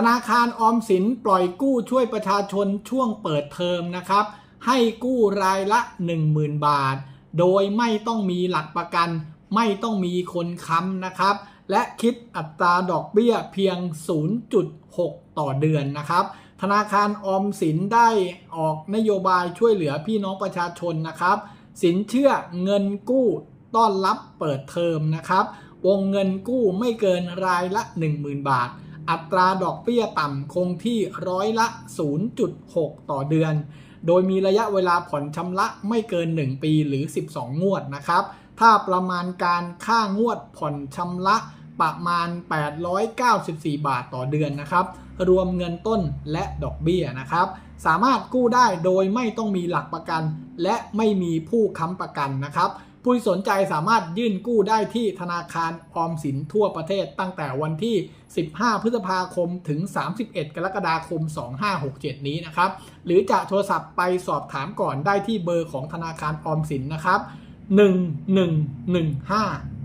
ธนาคารออมสินปล่อยกู้ช่วยประชาชนช่วงเปิดเทอมนะครับ ให้กู้รายละ 10,000 บาท โดยไม่ต้องมีหลักประกัน ไม่ต้องมีคนค้ำนะครับ และคิดอัตราดอกเบี้ยเพียง 0.6 ต่อเดือนนะครับ ธนาคารออมสินได้ออกนโยบายช่วยเหลือพี่น้องประชาชนนะครับ สินเชื่อเงินกู้ต้อนรับเปิดเทอมนะครับ วงเงินกู้ไม่เกินรายละ 10,000 บาท อัตราดอกเบี้ยต่ำคงที่ร้อยละ 0.6 ต่อเดือน โดยมีระยะเวลาผ่อนชำระไม่เกิน 1 ปีหรือ 12 งวดนะครับ ถ้าประมาณการค่างวดผ่อนชำระ ประมาณ 894 บาทต่อเดือนนะครับ รวมเงินต้นและดอกเบี้ยนะครับ สามารถกู้ได้โดยไม่ต้องมีหลักประกัน และไม่มีผู้ค้ำประกันนะครับผู้สนใจสามารถยื่นกู้ได้ที่ธนาคารออมสินทั่วประเทศตั้งแต่วันที่ 15 พฤษภาคมถึง 31 กรกฎาคม 2567 นี้นะครับ หรือจะโทรศัพท์ไปสอบถามก่อนได้ที่เบอร์ของธนาคารออมสินนะครับ 1115